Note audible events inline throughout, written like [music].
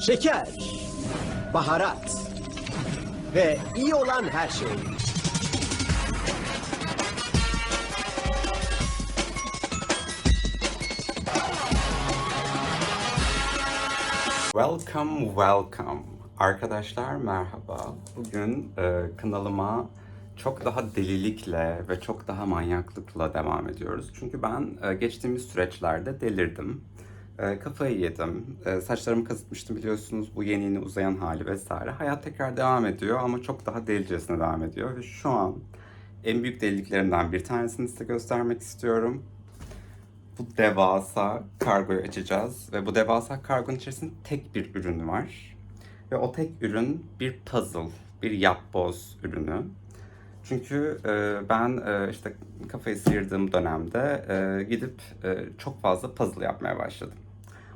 şeker, baharat ve iyi olan her şey. Welcome, welcome. Arkadaşlar merhaba. Bugün e, kanalıma çok daha delilikle ve çok daha manyaklıkla devam ediyoruz. Çünkü ben e, geçtiğimiz süreçlerde delirdim. E, kafayı yedim. E, saçlarımı kazıtmıştım biliyorsunuz. Bu yeni yeni uzayan hali vesaire. Hayat tekrar devam ediyor ama çok daha delicesine devam ediyor. Ve şu an en büyük deliliklerimden bir tanesini size göstermek istiyorum bu devasa kargoyu açacağız ve bu devasa kargonun içerisinde tek bir ürün var. Ve o tek ürün bir puzzle, bir yapboz ürünü. Çünkü e, ben e, işte kafayı sıyırdığım dönemde e, gidip e, çok fazla puzzle yapmaya başladım.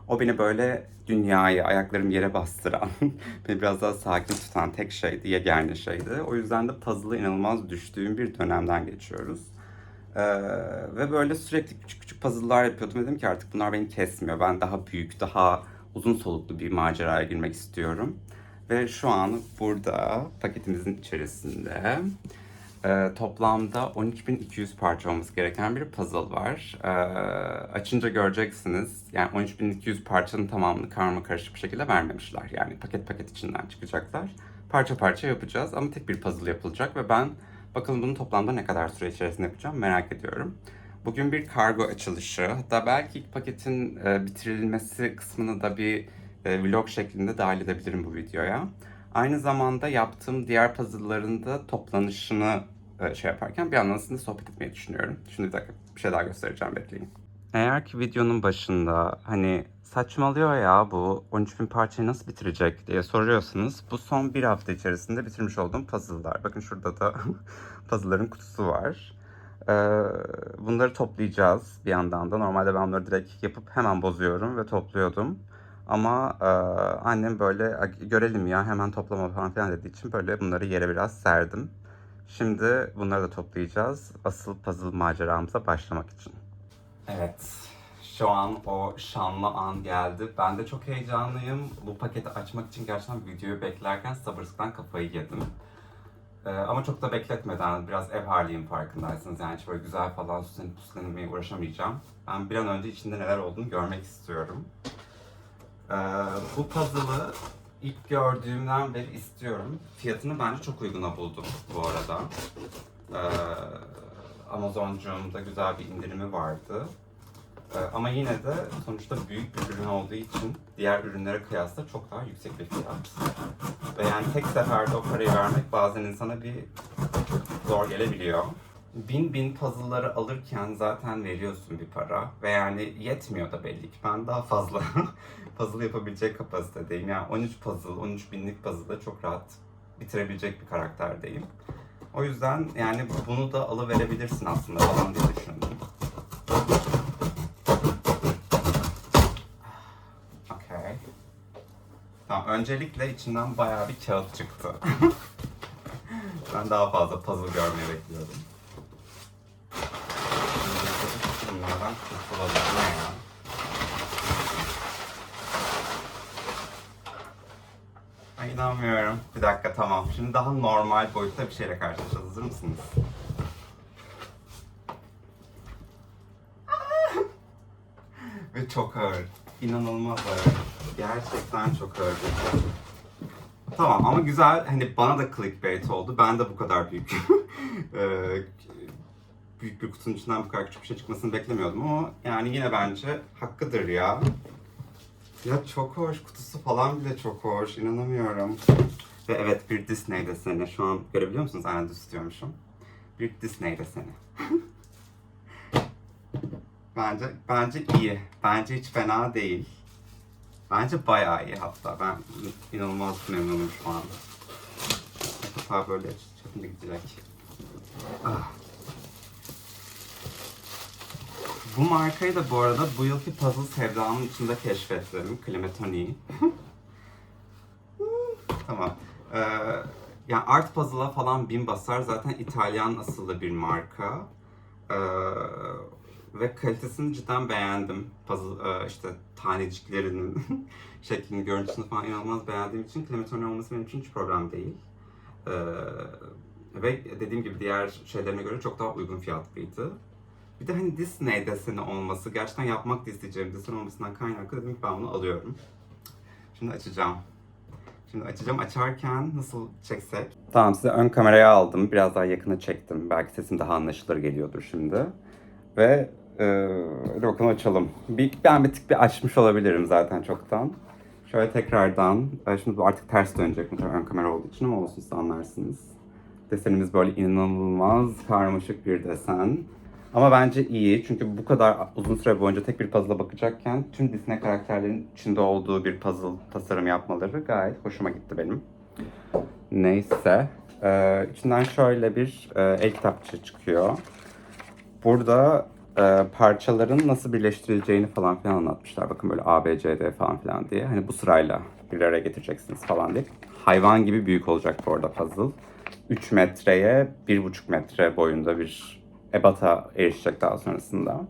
O beni böyle dünyayı, ayaklarım yere bastıran, [laughs] beni biraz daha sakin tutan tek şeydi, yegane şeydi. O yüzden de puzzle'a inanılmaz düştüğüm bir dönemden geçiyoruz. Ee, ve böyle sürekli küçük küçük puzzle'lar yapıyordum. Dedim ki artık bunlar beni kesmiyor. Ben daha büyük, daha uzun soluklu bir maceraya girmek istiyorum. Ve şu an burada paketimizin içerisinde e, toplamda 12.200 parça olması gereken bir puzzle var. E, açınca göreceksiniz. Yani 13.200 parçanın tamamını karma karışık bir şekilde vermemişler. Yani paket paket içinden çıkacaklar. Parça parça yapacağız ama tek bir puzzle yapılacak ve ben Bakalım bunu toplamda ne kadar süre içerisinde yapacağım merak ediyorum. Bugün bir kargo açılışı. Hatta belki ilk paketin e, bitirilmesi kısmını da bir e, vlog şeklinde dahil edebilirim bu videoya. Aynı zamanda yaptığım diğer puzzle'ların da toplanışını e, şey yaparken bir yandan sizinle sohbet etmeyi düşünüyorum. Şimdi bir dakika bir şey daha göstereceğim bekleyin. Eğer ki videonun başında hani saçmalıyor ya bu 13 bin parçayı nasıl bitirecek diye soruyorsanız bu son bir hafta içerisinde bitirmiş olduğum puzzle'lar. Bakın şurada da [laughs] puzzle'ların kutusu var. Ee, bunları toplayacağız bir yandan da. Normalde ben bunları direkt yapıp hemen bozuyorum ve topluyordum. Ama e, annem böyle "A, görelim ya hemen toplama falan filan dediği için böyle bunları yere biraz serdim. Şimdi bunları da toplayacağız. Asıl puzzle maceramıza başlamak için. Evet. Şu an o şanlı an geldi. Ben de çok heyecanlıyım. Bu paketi açmak için gerçekten videoyu beklerken sabırsızlıktan kafayı yedim. Ee, ama çok da bekletmeden biraz ev haliyim farkındaysanız. Yani hiç böyle güzel falan süslenip püslenmeye uğraşamayacağım. Ben bir an önce içinde neler olduğunu görmek istiyorum. Ee, bu puzzle'ı ilk gördüğümden beri istiyorum. Fiyatını bence çok uyguna buldum bu arada. Ee, Amazoncuğumda güzel bir indirimi vardı. Ee, ama yine de sonuçta büyük bir ürün olduğu için diğer ürünlere kıyasla çok daha yüksek bir fiyat. Ve yani tek seferde o parayı vermek bazen insana bir zor gelebiliyor. Bin bin puzzle'ları alırken zaten veriyorsun bir para ve yani yetmiyor da belli ki. Ben daha fazla [laughs] puzzle yapabilecek kapasitedeyim. Yani 13 puzzle, 13 binlik puzzle'ı çok rahat bitirebilecek bir karakterdeyim. O yüzden yani bunu da alıverebilirsin aslında falan diye düşündüm. Okay. Tamam, öncelikle içinden bayağı bir kağıt çıktı. [laughs] ben daha fazla puzzle görmeyi bekliyordum. Bunlardan kurtulalım. Ay inanmıyorum. Bir dakika tamam. Şimdi daha normal boyutta bir şeyle karşılaşacağız. Hazır mısınız? [laughs] Ve çok ağır. İnanılmaz ağır. Gerçekten çok ağır. Tamam ama güzel hani bana da clickbait oldu. Ben de bu kadar büyük eee, [laughs] büyük bir kutunun içinden bu kadar küçük bir şey çıkmasını beklemiyordum ama yani yine bence hakkıdır ya. Ya çok hoş. Kutusu falan bile çok hoş. İnanamıyorum. Ve evet bir Disney deseni. Şu an görebiliyor musunuz? Aynen düz tutuyormuşum. Bir Disney deseni. [laughs] bence bence iyi. Bence hiç fena değil. Bence bayağı iyi hatta. Ben inanılmaz memnunum şu anda. Defa böyle çapında gidecek. Ah. Bu markayı da bu arada bu yılki puzzle sevdamın içinde keşfettim. Klimatoni. [laughs] tamam. Ee, yani Art Puzzle'a falan bin basar. Zaten İtalyan asıllı bir marka. Ee, Ve kalitesini cidden beğendim. Puzzle, e, işte taneciklerinin [laughs] şeklini, görüntüsünü falan inanılmaz beğendiğim için Clementine olması benim için hiç problem değil. Ee, ve dediğim gibi diğer şeylerine göre çok daha uygun fiyatlıydı. Bir de hani Disney deseni olması, gerçekten yapmak da isteyeceğim desen olmasından kaynaklı dedim ki ben bunu alıyorum. Şimdi açacağım. Şimdi açacağım. Açarken nasıl çeksek? Tamam size ön kameraya aldım. Biraz daha yakına çektim. Belki sesim daha anlaşılır geliyordur şimdi. Ve hadi bakalım açalım. Bir, ben bir tık bir açmış olabilirim zaten çoktan. Şöyle tekrardan, e, şimdi bu artık ters dönecek muhtemelen ön kamera olduğu için ama olsun siz anlarsınız. Desenimiz böyle inanılmaz karmaşık bir desen. Ama bence iyi çünkü bu kadar uzun süre boyunca tek bir puzzle'a bakacakken tüm Disney karakterlerin içinde olduğu bir puzzle tasarım yapmaları gayet hoşuma gitti benim. Neyse. Ee, içinden şöyle bir e, el kitapçığı çıkıyor. Burada e, parçaların nasıl birleştirileceğini falan filan anlatmışlar. Bakın böyle A, B, C, D falan filan diye. Hani bu sırayla bir araya getireceksiniz falan diye. Hayvan gibi büyük olacak bu arada puzzle. 3 metreye 1,5 metre boyunda bir ebata erişecek daha sonrasında.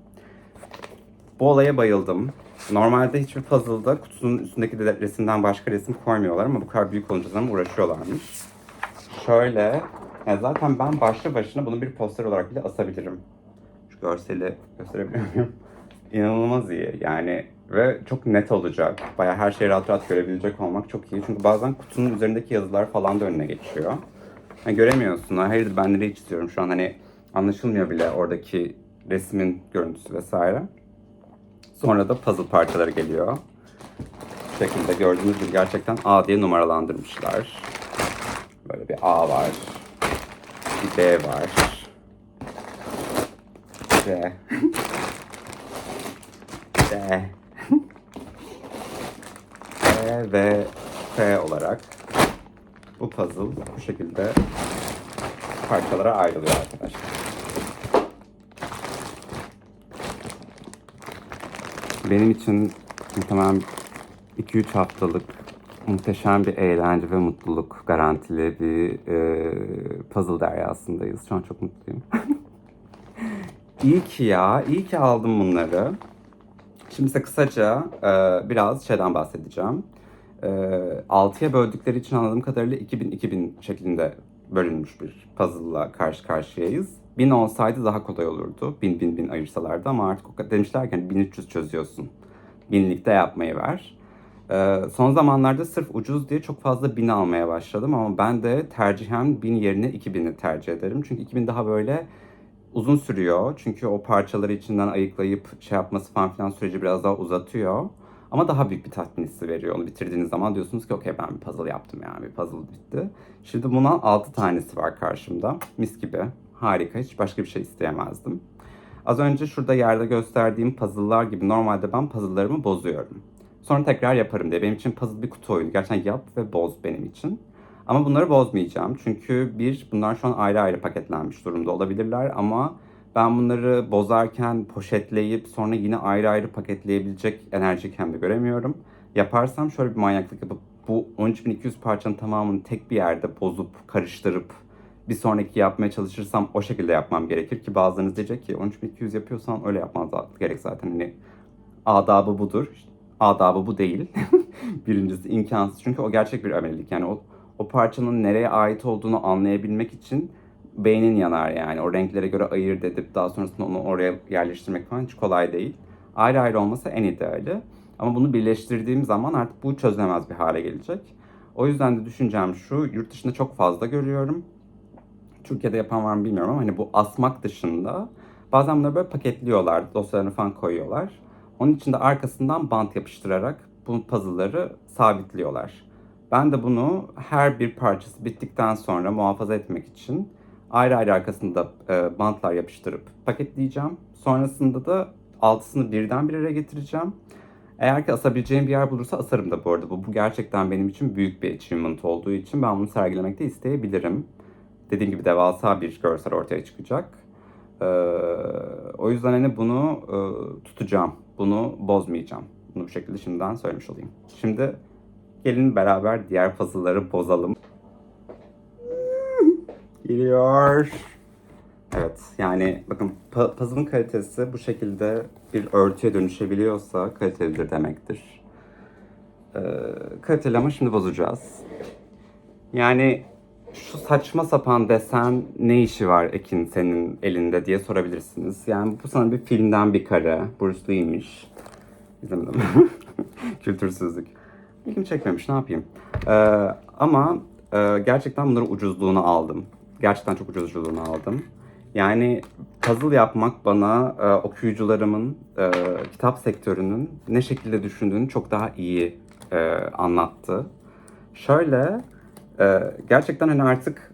Bu olaya bayıldım. Normalde hiçbir puzzle'da kutunun üstündeki de- resimden başka resim koymuyorlar ama bu kadar büyük olunca sanırım uğraşıyorlarmış. Şöyle, yani zaten ben başlı başına bunu bir poster olarak bile asabilirim. Şu görseli gösterebiliyor muyum? [laughs] İnanılmaz iyi yani ve çok net olacak. Bayağı her şeyi rahat rahat görebilecek olmak çok iyi. Çünkü bazen kutunun üzerindeki yazılar falan da önüne geçiyor. Yani göremiyorsun. Hayır ben nereye çiziyorum şu an hani anlaşılmıyor bile oradaki resmin görüntüsü vesaire. Sonra da puzzle parçaları geliyor. Bu şekilde gördüğünüz gibi gerçekten A diye numaralandırmışlar. Böyle bir A var. Bir B var. C. [laughs] D. E ve F olarak bu puzzle bu şekilde parçalara ayrılıyor arkadaşlar. Benim için muhtemelen 2-3 haftalık muhteşem bir eğlence ve mutluluk garantili bir e, puzzle deryasındayız. Şu an çok mutluyum. [laughs] iyi ki ya, iyi ki aldım bunları. Şimdi size kısaca e, biraz şeyden bahsedeceğim. E, 6'ya böldükleri için anladığım kadarıyla 2000-2000 şeklinde bölünmüş bir puzzle'la karşı karşıyayız. 1000 olsaydı daha kolay olurdu. 1000 1000 1000 ayırsalardı ama artık demişler ki hani 1300 çözüyorsun. Binlikte yapmayı ver. Ee, son zamanlarda sırf ucuz diye çok fazla 1000 almaya başladım ama ben de tercihen 1000 yerine 2000'i tercih ederim. Çünkü 2000 daha böyle uzun sürüyor. Çünkü o parçaları içinden ayıklayıp şey yapması falan filan süreci biraz daha uzatıyor. Ama daha büyük bir tatmin hissi veriyor. Onu bitirdiğiniz zaman diyorsunuz ki okey ben bir puzzle yaptım yani bir puzzle bitti. Şimdi bundan 6 tanesi var karşımda. Mis gibi. Harika. Hiç başka bir şey isteyemezdim. Az önce şurada yerde gösterdiğim puzzle'lar gibi normalde ben puzzle'larımı bozuyorum. Sonra tekrar yaparım diye. Benim için puzzle bir kutu oyunu. Gerçekten yap ve boz benim için. Ama bunları bozmayacağım. Çünkü bir, bunlar şu an ayrı ayrı paketlenmiş durumda olabilirler ama ben bunları bozarken poşetleyip sonra yine ayrı ayrı paketleyebilecek enerji kendimde göremiyorum. Yaparsam şöyle bir manyaklık yapıp bu 13.200 parçanın tamamını tek bir yerde bozup, karıştırıp bir sonraki yapmaya çalışırsam o şekilde yapmam gerekir ki bazılarınız diyecek ki 13.200 yapıyorsan öyle yapman gerek zaten hani adabı budur. Adabı bu değil. [laughs] Birincisi imkansız çünkü o gerçek bir amelilik yani o, o parçanın nereye ait olduğunu anlayabilmek için beynin yanar yani. O renklere göre ayırt edip daha sonrasında onu oraya yerleştirmek falan hiç kolay değil. Ayrı ayrı olması en ideali. Ama bunu birleştirdiğim zaman artık bu çözülemez bir hale gelecek. O yüzden de düşüncem şu, yurt dışında çok fazla görüyorum. Türkiye'de yapan var mı bilmiyorum ama hani bu asmak dışında bazen bunları böyle paketliyorlar, dosyalarını falan koyuyorlar. Onun için de arkasından bant yapıştırarak bu puzzle'ları sabitliyorlar. Ben de bunu her bir parçası bittikten sonra muhafaza etmek için ayrı ayrı arkasında e, bantlar yapıştırıp paketleyeceğim. Sonrasında da altısını birden bir araya getireceğim. Eğer ki asabileceğim bir yer bulursa asarım da bu arada. Bu, bu gerçekten benim için büyük bir achievement olduğu için ben bunu sergilemek de isteyebilirim. Dediğim gibi devasa bir görsel ortaya çıkacak. Ee, o yüzden hani bunu e, tutacağım. Bunu bozmayacağım. Bunu bu şekilde şimdiden söylemiş olayım. Şimdi gelin beraber diğer puzzle'ları bozalım. [laughs] Geliyor. Evet yani bakın puzzle'ın kalitesi bu şekilde bir örtüye dönüşebiliyorsa kalitelidir demektir. Ee, kaliteli ama şimdi bozacağız. Yani şu saçma sapan desen ne işi var Ekin senin elinde diye sorabilirsiniz. Yani bu sana bir filmden bir kare. Bruce Lee'ymiş. İzlemedim. [laughs] Kültürsüzlük. İlgimi çekmemiş ne yapayım. Ee, ama e, gerçekten bunların ucuzluğunu aldım. Gerçekten çok ucuz ucuzluğunu aldım. Yani puzzle yapmak bana e, okuyucularımın e, kitap sektörünün ne şekilde düşündüğünü çok daha iyi e, anlattı. Şöyle e, gerçekten hani artık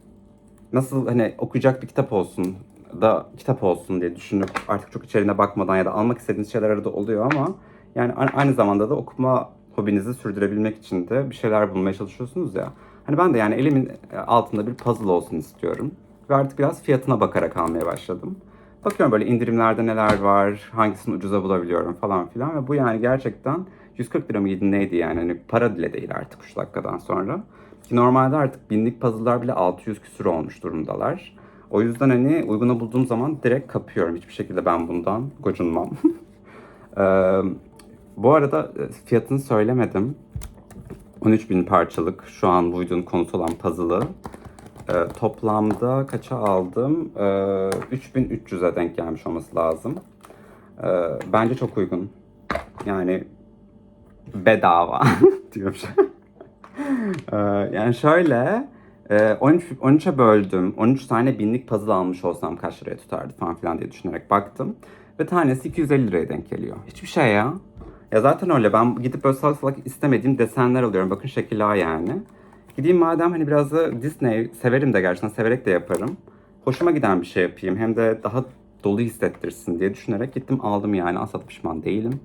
nasıl hani okuyacak bir kitap olsun da kitap olsun diye düşünüp artık çok içeriğine bakmadan ya da almak istediğiniz şeyler arada oluyor ama yani aynı zamanda da okuma hobinizi sürdürebilmek için de bir şeyler bulmaya çalışıyorsunuz ya. Hani ben de yani elimin altında bir puzzle olsun istiyorum. Ve artık biraz fiyatına bakarak almaya başladım. Bakıyorum böyle indirimlerde neler var, hangisini ucuza bulabiliyorum falan filan ve bu yani gerçekten 140 lira mıydı neydi yani hani para bile değil artık şu dakikadan sonra. Ki normalde artık binlik puzzle'lar bile 600 küsür olmuş durumdalar. O yüzden hani uyguna bulduğum zaman direkt kapıyorum. Hiçbir şekilde ben bundan gocunmam. [laughs] Ee, bu arada e, fiyatını söylemedim. 13 bin parçalık şu an bu videonun konusu olan puzzle'ı. Ee, toplamda kaça aldım? Ee, 3300'e denk gelmiş olması lazım. Ee, bence çok uygun. Yani bedava [laughs] diyorum. Ee, yani şöyle e, 13 13'e böldüm. 13 tane binlik puzzle almış olsam kaç liraya tutardı falan filan diye düşünerek baktım. Ve tanesi 250 liraya denk geliyor. Hiçbir şey ya. Ya zaten öyle. Ben gidip böyle salak salak istemediğim desenler alıyorum. Bakın şekil A yani. Gideyim madem hani biraz da Disney severim de gerçekten severek de yaparım. Hoşuma giden bir şey yapayım. Hem de daha dolu hissettirsin diye düşünerek gittim aldım yani. Asla pişman değilim.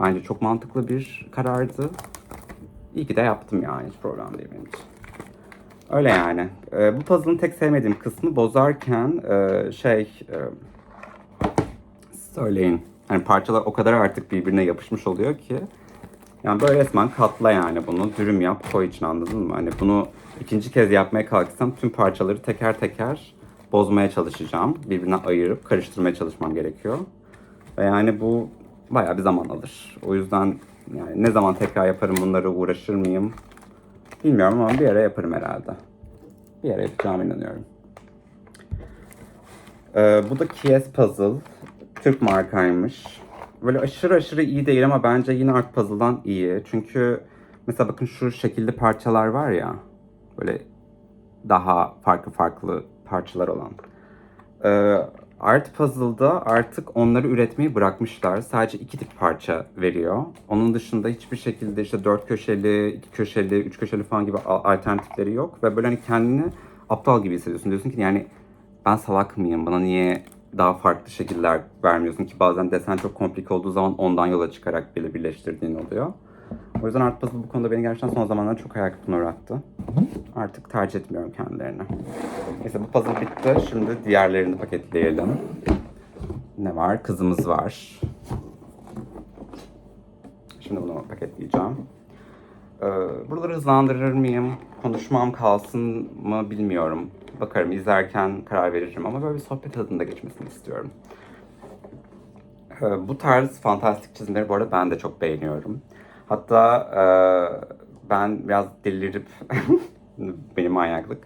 Bence çok mantıklı bir karardı. İyi ki de yaptım yani. Hiç problem değil benim için. Öyle yani. Ee, bu puzzle'ın tek sevmediğim kısmı bozarken e, şey e, söyleyin. Hani parçalar o kadar artık birbirine yapışmış oluyor ki. Yani böyle resmen katla yani bunu. Dürüm yap koy içine anladın mı? Hani bunu ikinci kez yapmaya kalksam tüm parçaları teker teker bozmaya çalışacağım. Birbirine ayırıp karıştırmaya çalışmam gerekiyor. Ve yani bu bayağı bir zaman alır. O yüzden yani ne zaman tekrar yaparım bunları uğraşır mıyım bilmiyorum ama bir ara yaparım herhalde. Bir ara yapacağıma inanıyorum. Ee, bu da Kies Puzzle. Türk markaymış. Böyle aşırı aşırı iyi değil ama bence yine Art Puzzle'dan iyi. Çünkü mesela bakın şu şekilde parçalar var ya. Böyle daha farklı farklı parçalar olan. Ee, Art Puzzle'da artık onları üretmeyi bırakmışlar. Sadece iki tip parça veriyor. Onun dışında hiçbir şekilde işte dört köşeli, iki köşeli, üç köşeli falan gibi alternatifleri yok. Ve böyle hani kendini aptal gibi hissediyorsun. Diyorsun ki yani ben salak mıyım? Bana niye daha farklı şekiller vermiyorsun ki bazen desen çok komplike olduğu zaman ondan yola çıkarak bile birleştirdiğin oluyor. O yüzden Art Puzzle bu konuda beni gerçekten son zamanlarda çok hayal kırıklığına uğrattı. Artık tercih etmiyorum kendilerini. Neyse bu puzzle bitti. Şimdi diğerlerini paketleyelim. Ne var? Kızımız var. Şimdi bunu paketleyeceğim. Ee, buraları hızlandırır mıyım? Konuşmam kalsın mı bilmiyorum. Bakarım izlerken karar veririm ama böyle bir sohbet tadında geçmesini istiyorum. Ee, bu tarz fantastik çizimleri bu arada ben de çok beğeniyorum. Hatta e, ben biraz delirip [laughs] benim manyaklık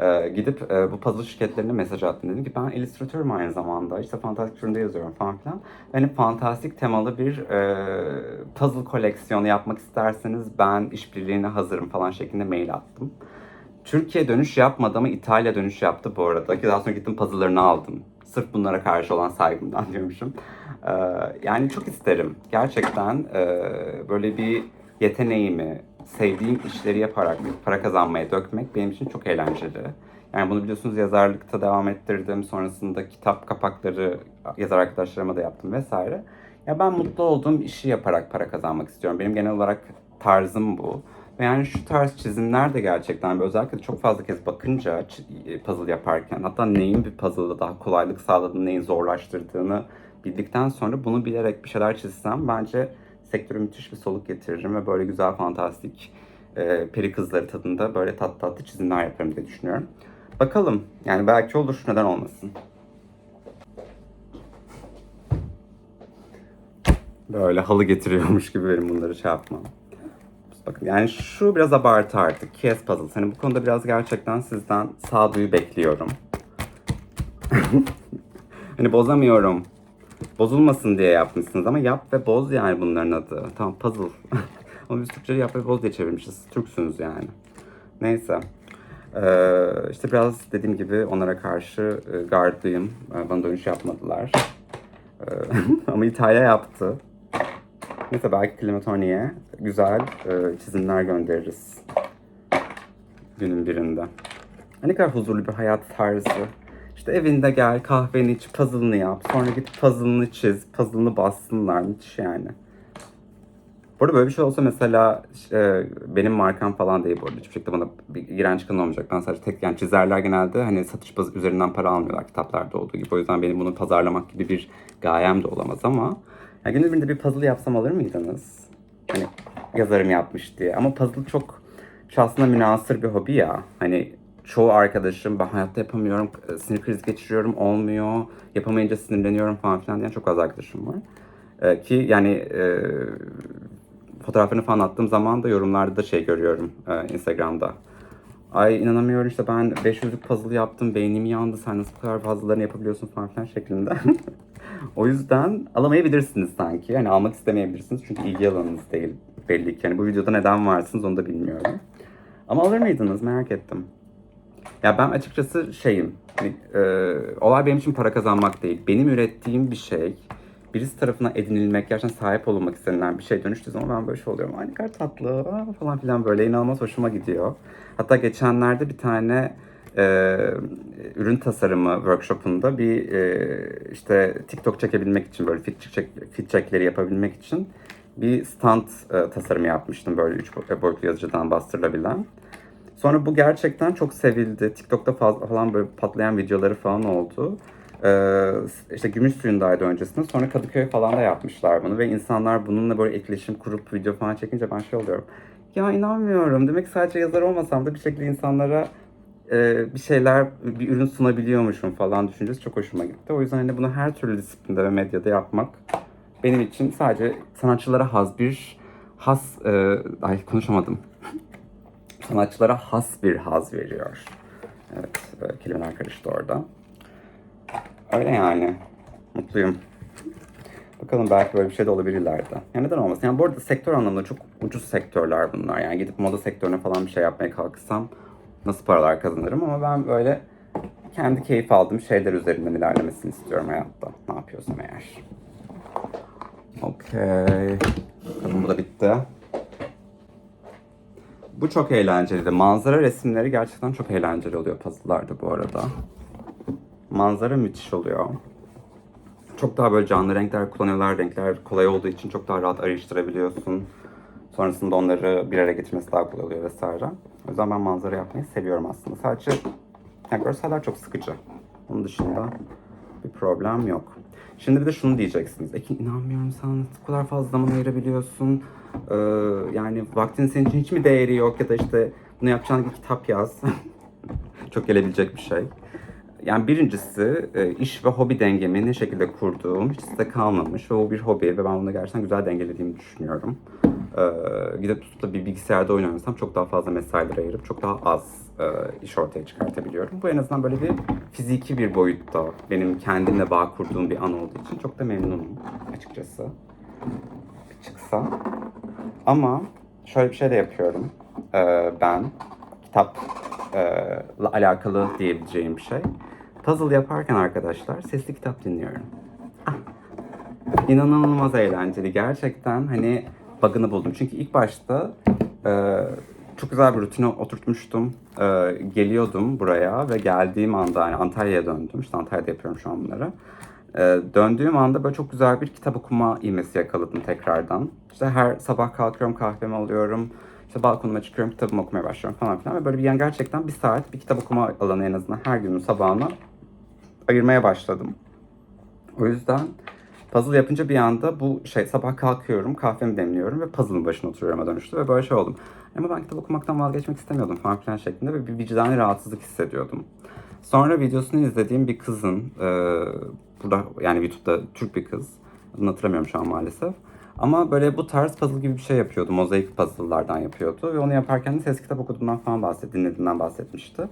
e, gidip e, bu puzzle şirketlerine mesaj attım. Dedim ki ben illüstratörüm aynı zamanda. İşte fantastik türünde yazıyorum falan filan. Hani fantastik temalı bir e, puzzle koleksiyonu yapmak isterseniz ben işbirliğine hazırım falan şeklinde mail attım. Türkiye dönüş yapmadı ama İtalya dönüş yaptı bu arada. Daha sonra gittim puzzle'larını aldım. Sırf bunlara karşı olan saygımdan [laughs] diyormuşum. Ee, yani çok isterim. Gerçekten e, böyle bir yeteneğimi, sevdiğim işleri yaparak para kazanmaya dökmek benim için çok eğlenceli. Yani bunu biliyorsunuz yazarlıkta devam ettirdim. Sonrasında kitap kapakları yazar arkadaşlarıma da yaptım vesaire. Ya ben mutlu olduğum işi yaparak para kazanmak istiyorum. Benim genel olarak tarzım bu. Ve yani şu tarz çizimler de gerçekten özellikle çok fazla kez bakınca puzzle yaparken hatta neyin bir puzzle'da daha kolaylık sağladığını, neyin zorlaştırdığını bildikten sonra bunu bilerek bir şeyler çizsem bence sektöre müthiş bir soluk getiririm ve böyle güzel fantastik e, peri kızları tadında böyle tat tatlı çizimler yaparım diye düşünüyorum. Bakalım yani belki olur neden olmasın. Böyle halı getiriyormuş gibi benim bunları şey yapmam. Bakın yani şu biraz abartı artık. Kes puzzle. Hani bu konuda biraz gerçekten sizden sağduyu bekliyorum. [laughs] hani bozamıyorum Bozulmasın diye yapmışsınız ama yap ve boz yani bunların adı. Tamam puzzle. [laughs] ama biz Türkçe'yi yap ve boz diye çevirmişiz. Türksünüz yani. Neyse. Ee, işte biraz dediğim gibi onlara karşı e, gardlıyım. Ee, bana dönüş yapmadılar. Ee, [laughs] ama İtalya yaptı. Neyse belki Klimatorni'ye güzel e, çizimler göndeririz. Günün birinde. Ne kadar huzurlu bir hayat tarzı. İşte evinde gel, kahveni iç, puzzle'ını yap. Sonra git puzzle'ını çiz, puzzle'ını bassınlar. Müthiş yani. Bu arada böyle bir şey olsa mesela e, benim markam falan değil bu arada. Hiçbir şekilde bana bir iğrenç kan olmayacak. Ben sadece tek yani çizerler genelde hani satış üzerinden para almıyorlar kitaplarda olduğu gibi. O yüzden benim bunu pazarlamak gibi bir gayem de olamaz ama ya günün birinde bir puzzle yapsam alır mıydınız? Hani yazarım yapmış diye. Ama puzzle çok şahsına münasır bir hobi ya. Hani çoğu arkadaşım ben hayatta yapamıyorum, sinir krizi geçiriyorum, olmuyor, yapamayınca sinirleniyorum falan filan diyen çok az arkadaşım var. Ee, ki yani e, fotoğraflarını falan attığım zaman da yorumlarda da şey görüyorum e, Instagram'da. Ay inanamıyorum işte ben 500'lük puzzle yaptım, beynim yandı, sen nasıl bu kadar fazlalarını yapabiliyorsun falan filan şeklinde. [laughs] o yüzden alamayabilirsiniz sanki. Yani almak istemeyebilirsiniz çünkü ilgi alanınız değil belli ki. Yani bu videoda neden varsınız onu da bilmiyorum. Ama alır mıydınız merak ettim. Ya ben açıkçası şeyim, hani, e, olay benim için para kazanmak değil. Benim ürettiğim bir şey, birisi tarafından edinilmek, gerçekten sahip olunmak istenilen bir şey dönüştüğü zaman ben böyle şey oluyorum. Ay ne kadar tatlı falan filan böyle inanılmaz hoşuma gidiyor. Hatta geçenlerde bir tane e, ürün tasarımı workshopunda bir e, işte TikTok çekebilmek için böyle fit, check, fit checkleri yapabilmek için bir stand e, tasarımı yapmıştım böyle üç boyutlu yazıcıdan bastırılabilen. Sonra bu gerçekten çok sevildi. TikTok'ta falan böyle patlayan videoları falan oldu. Ee, işte gümüş suyundaydı öncesinde. Sonra Kadıköy falan da yapmışlar bunu ve insanlar bununla böyle etkileşim kurup video falan çekince ben şey oluyorum. Ya inanmıyorum. Demek ki sadece yazar olmasam da bir şekilde insanlara e, bir şeyler, bir ürün sunabiliyormuşum falan düşüncesi çok hoşuma gitti. O yüzden hani bunu her türlü disiplinde ve medyada yapmak benim için sadece sanatçılara has bir has, e, ay konuşamadım sanatçılara has bir haz veriyor. Evet, e, kelimeler karıştı orada. Öyle yani. Mutluyum. Bakalım belki böyle bir şey de olabilir ileride. Yani neden olmasın? Yani bu arada sektör anlamında çok ucuz sektörler bunlar. Yani gidip moda sektörüne falan bir şey yapmaya kalksam nasıl paralar kazanırım ama ben böyle kendi keyif aldığım şeyler üzerinden ilerlemesini istiyorum hayatta. Ne yapıyorsam eğer. Okey. Bakalım bu da bitti. Bu çok eğlenceliydi. Manzara resimleri gerçekten çok eğlenceli oluyor puzzle'larda bu arada. Manzara müthiş oluyor. Çok daha böyle canlı renkler kullanıyorlar. Renkler kolay olduğu için çok daha rahat ayrıştırabiliyorsun. Sonrasında onları bir araya getirmesi daha kolay oluyor vesaire. O yüzden ben manzara yapmayı seviyorum aslında. Sadece yani görseller çok sıkıcı. Onun dışında bir problem yok. Şimdi bir de şunu diyeceksiniz. Ekin inanmıyorum sen bu kadar fazla zaman ayırabiliyorsun. Ee, yani vaktin senin için hiç mi değeri yok ya da işte bunu yapacağın bir kitap yaz. [laughs] Çok gelebilecek bir şey. Yani birincisi e, iş ve hobi dengemi ne şekilde kurduğum hiç size kalmamış ve o bir hobi ve ben bunu gerçekten güzel dengelediğimi düşünüyorum. Ee, gidip tutup da bir bilgisayarda oyun oynasam çok daha fazla mesailer ayırıp çok daha az e, iş ortaya çıkartabiliyorum. Bu en azından böyle bir fiziki bir boyutta benim kendimle bağ kurduğum bir an olduğu için çok da memnunum açıkçası. Bir çıksa. Ama şöyle bir şey de yapıyorum. Ee, ben kitapla alakalı diyebileceğim bir şey. Puzzle yaparken arkadaşlar sesli kitap dinliyorum. Ah, İnanılmaz eğlenceli. Gerçekten hani bug'ını buldum. Çünkü ilk başta e, çok güzel bir rutine oturtmuştum. E, geliyordum buraya ve geldiğim anda yani Antalya'ya döndüm. İşte Antalya'da yapıyorum şu an bunları. E, döndüğüm anda böyle çok güzel bir kitap okuma ivmesi yakaladım tekrardan. İşte her sabah kalkıyorum kahvemi alıyorum. İşte balkonuma çıkıyorum kitabımı okumaya başlıyorum falan filan. Ve böyle bir yani gerçekten bir saat bir kitap okuma alanı en azından her günün sabahına ayırmaya başladım. O yüzden puzzle yapınca bir anda bu şey sabah kalkıyorum, kahvemi demliyorum ve puzzle'ın başına oturuyorum'a dönüştü ve böyle şey oldum. Ama ben kitap okumaktan vazgeçmek istemiyordum falan filan şeklinde ve bir vicdani rahatsızlık hissediyordum. Sonra videosunu izlediğim bir kızın, e, burada yani YouTube'da Türk bir kız, adını hatırlamıyorum şu an maalesef. Ama böyle bu tarz puzzle gibi bir şey yapıyordu. Mozaik puzzle'lardan yapıyordu. Ve onu yaparken de ses kitap okuduğundan falan bahset, dinlediğinden bahsetmişti.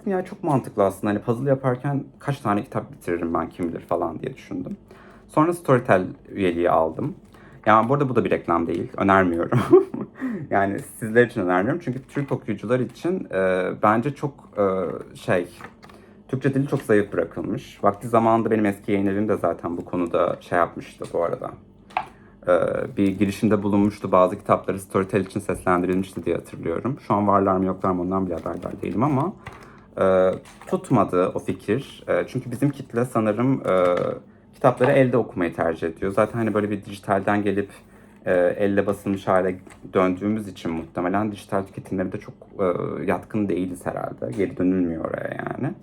Dedim ya çok mantıklı aslında. Hani puzzle yaparken kaç tane kitap bitiririm ben kim bilir falan diye düşündüm. Sonra Storytel üyeliği aldım. Yani burada bu da bir reklam değil. Önermiyorum. [laughs] yani sizler için önermiyorum. Çünkü Türk okuyucular için e, bence çok e, şey Türkçe dili çok zayıf bırakılmış. Vakti zamanında benim eski yayın evim de zaten bu konuda şey yapmıştı bu arada. Ee, bir girişimde bulunmuştu. Bazı kitapları Storytel için seslendirilmişti diye hatırlıyorum. Şu an varlar mı yoklar mı ondan bile haberdar değilim ama e, tutmadı o fikir. E, çünkü bizim kitle sanırım e, kitapları elde okumayı tercih ediyor. Zaten hani böyle bir dijitalden gelip e, elle basılmış hale döndüğümüz için muhtemelen dijital tüketimleri de çok e, yatkın değiliz herhalde. Geri dönülmüyor oraya yani.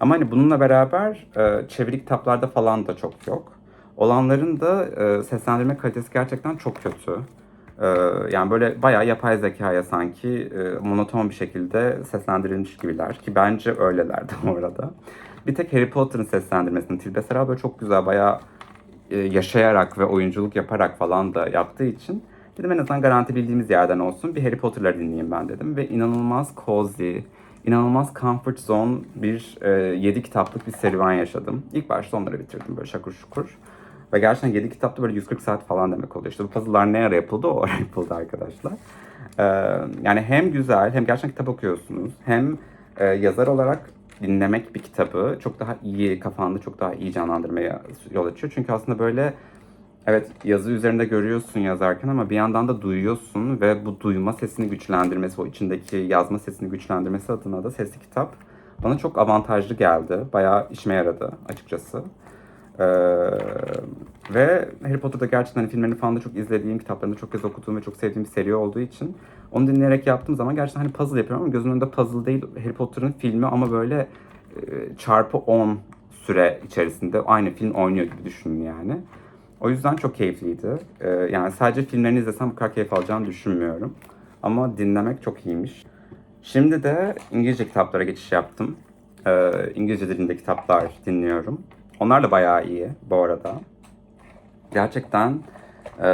Ama hani bununla beraber e, çeviri kitaplarda falan da çok yok. Olanların da e, seslendirme kalitesi gerçekten çok kötü. E, yani böyle bayağı yapay zekaya sanki e, monoton bir şekilde seslendirilmiş gibiler. Ki bence öylelerdi bu arada. Bir tek Harry Potter'ın seslendirmesini Tilbe Sera böyle çok güzel bayağı e, yaşayarak ve oyunculuk yaparak falan da yaptığı için dedim en azından garanti bildiğimiz yerden olsun bir Harry Potter'ları dinleyeyim ben dedim ve inanılmaz cozy, inanılmaz comfort zone bir e, 7 kitaplık bir serüven yaşadım. İlk başta onları bitirdim böyle şakur şukur. Ve gerçekten 7 kitapta böyle 140 saat falan demek oluyor. İşte bu puzzle'lar ne ara yapıldı? [laughs] O ara yapıldı arkadaşlar. Ee, yani hem güzel hem gerçekten kitap okuyorsunuz. Hem e, yazar olarak dinlemek bir kitabı çok daha iyi kafanda çok daha iyi canlandırmaya yol açıyor. Çünkü aslında böyle evet yazı üzerinde görüyorsun yazarken ama bir yandan da duyuyorsun ve bu duyma sesini güçlendirmesi, o içindeki yazma sesini güçlendirmesi adına da sesli kitap bana çok avantajlı geldi. Bayağı işime yaradı açıkçası. Ee, ve Harry Potter'da gerçekten hani filmlerini falan da çok izlediğim, kitaplarını çok kez okuduğum ve çok sevdiğim bir seri olduğu için onu dinleyerek yaptığım zaman gerçekten hani puzzle yapıyorum ama gözümün önünde puzzle değil Harry Potter'ın filmi ama böyle e, çarpı 10 süre içerisinde aynı film oynuyor gibi düşünün yani. O yüzden çok keyifliydi. Ee, yani sadece filmlerini izlesem bu kadar keyif alacağımı düşünmüyorum. Ama dinlemek çok iyiymiş. Şimdi de İngilizce kitaplara geçiş yaptım. Ee, İngilizce dilinde kitaplar dinliyorum. Onlar da bayağı iyi bu arada. Gerçekten e,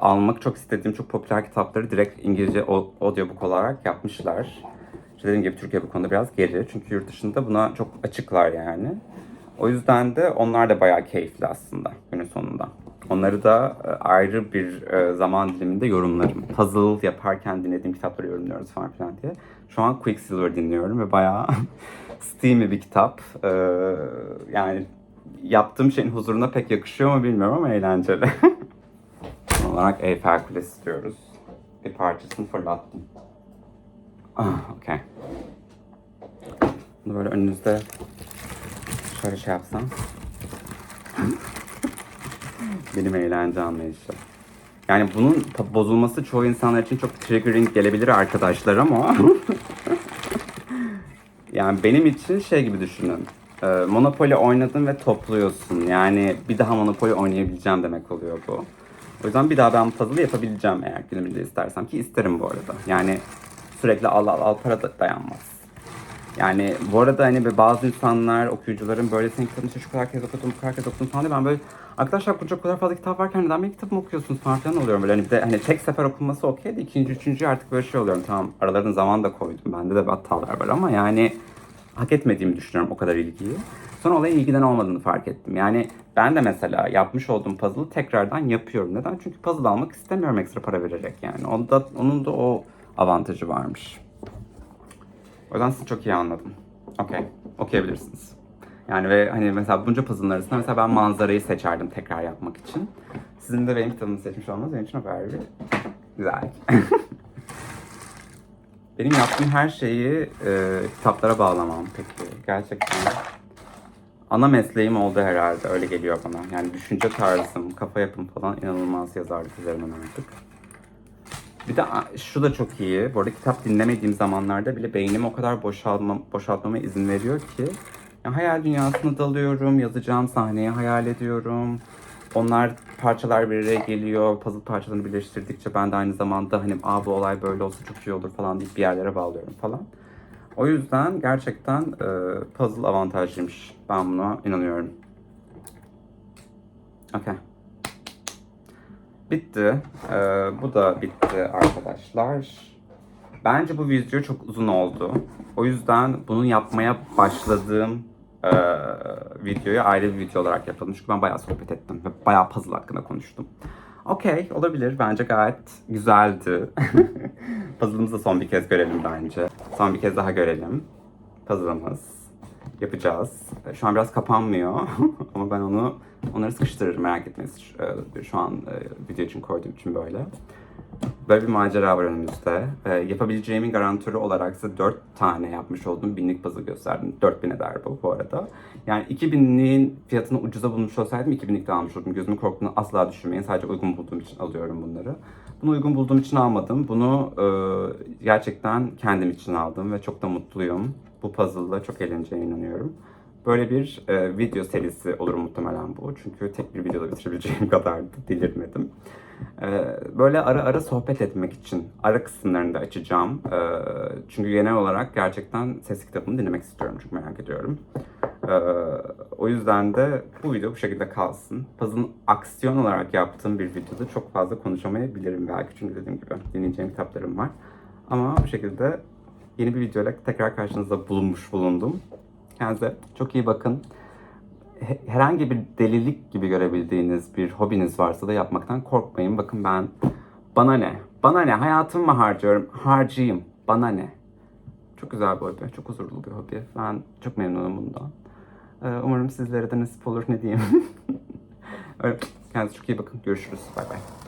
almak çok istediğim çok popüler kitapları direkt İngilizce audiobook olarak yapmışlar. İşte dediğim gibi Türkiye bu konuda biraz geri. Çünkü yurt dışında buna çok açıklar yani. O yüzden de onlar da bayağı keyifli aslında günün sonunda. Onları da e, ayrı bir e, zaman diliminde yorumlarım. Puzzle yaparken dinlediğim kitapları yorumluyoruz falan filan diye. Şu an Quicksilver dinliyorum ve bayağı [laughs] steamy bir kitap. Ee, yani yaptığım şeyin huzuruna pek yakışıyor mu bilmiyorum ama eğlenceli. [laughs] Son olarak Eiffel Kulesi diyoruz. Bir parçasını fırlattım. Ah, okey. Bunu böyle önünüzde şöyle şey yapsam. [laughs] Benim eğlence anlayışı. Yani bunun bozulması çoğu insanlar için çok triggering gelebilir arkadaşlar ama [laughs] yani benim için şey gibi düşünün. Ee, Monopoly oynadın ve topluyorsun. Yani bir daha Monopoly oynayabileceğim demek oluyor bu. O yüzden bir daha ben bu puzzle'ı yapabileceğim eğer günümüzde istersem ki isterim bu arada. Yani sürekli al al al para da dayanmaz. Yani bu arada hani bazı insanlar, okuyucuların böyle senin kitabını şu kadar kez okudum, bu kadar kez okudum falan diye ben böyle arkadaşlar o kadar fazla kitap varken neden benim kitabımı okuyorsunuz falan filan oluyorum böyle hani bir de hani tek sefer okunması okey de ikinci, üçüncü artık böyle şey oluyorum tamam aralarına zaman da koydum bende de hatalar var ama yani hak etmediğimi düşünüyorum o kadar ilgiyi. Sonra olaya ilgiden olmadığını fark ettim. Yani ben de mesela yapmış olduğum puzzle'ı tekrardan yapıyorum. Neden? Çünkü puzzle almak istemiyorum ekstra para vererek yani. Onda, onun da o avantajı varmış. O yüzden sizi çok iyi anladım. Okey. Okuyabilirsiniz. Yani ve hani mesela bunca puzzle'ın arasında mesela ben manzarayı seçerdim tekrar yapmak için. Sizin de benim kitabımı seçmiş olmanız benim için o kadar bir güzel. [laughs] benim yaptığım her şeyi e, kitaplara bağlamam peki. Gerçekten ana mesleğim oldu herhalde. Öyle geliyor bana. Yani düşünce tarzım, kafa yapım falan inanılmaz yazarlık üzerinden artık. Bir de şu da çok iyi. Bu arada kitap dinlemediğim zamanlarda bile beynim o kadar boşalma, boşaltmama izin veriyor ki. Ya hayal dünyasına dalıyorum, yazacağım sahneyi hayal ediyorum. Onlar parçalar bir araya geliyor. Puzzle parçalarını birleştirdikçe ben de aynı zamanda hani Aa, bu olay böyle olsa çok iyi olur falan deyip bir yerlere bağlıyorum falan. O yüzden gerçekten e, puzzle avantajlıymış. Ben buna inanıyorum. Okay. bitti. Ee, bu da bitti arkadaşlar. Bence bu video çok uzun oldu. O yüzden bunu yapmaya başladığım e, videoyu ayrı bir video olarak yapalım. Çünkü ben bayağı sohbet ettim ve bayağı puzzle hakkında konuştum. Okey, olabilir. Bence gayet güzeldi. [laughs] Puzzle'ımızı son bir kez görelim bence. Son bir kez daha görelim. Puzzle'ımız. Yapacağız. E, Şu an biraz kapanmıyor. [laughs] Ama ben onu onları sıkıştırırım merak etmeyin. E, Şu an e, video için koyduğum için böyle. Böyle bir macera var önümüzde. Ee, yapabileceğimin garantörü olarak size 4 tane yapmış olduğum binlik puzzle gösterdim. 4000 eder bu bu arada. Yani 2000'liğin fiyatını ucuza bulmuş olsaydım 2000'lik de almış olurdum. Gözümün korktuğunu asla düşünmeyin. Sadece uygun bulduğum için alıyorum bunları. Bunu uygun bulduğum için almadım. Bunu e, gerçekten kendim için aldım ve çok da mutluyum. Bu puzzle'la çok eğleneceğine inanıyorum. Böyle bir e, video serisi olur muhtemelen bu. Çünkü tek bir videoda bitirebileceğim [laughs] kadar da delirmedim. E, böyle ara ara sohbet etmek için ara kısımlarını da açacağım. E, çünkü genel olarak gerçekten ses kitabını dinlemek istiyorum. Çok merak ediyorum. E, o yüzden de bu video bu şekilde kalsın. Puzzle'ın aksiyon olarak yaptığım bir videoda çok fazla konuşamayabilirim belki. Çünkü dediğim gibi dinleyeceğim kitaplarım var. Ama bu şekilde yeni bir videoyla tekrar karşınızda bulunmuş bulundum. Kendinize çok iyi bakın. He- Herhangi bir delilik gibi görebildiğiniz bir hobiniz varsa da yapmaktan korkmayın. Bakın ben bana ne? Bana ne? Hayatımı mı harcıyorum? Harcayayım. Bana ne? Çok güzel bir hobi. Çok huzurlu bir hobi. Ben çok memnunum bundan. Ee, Umarım sizlere de nasip olur ne diyeyim. [laughs] Öyle. Kendinize çok iyi bakın. Görüşürüz. Bay bay.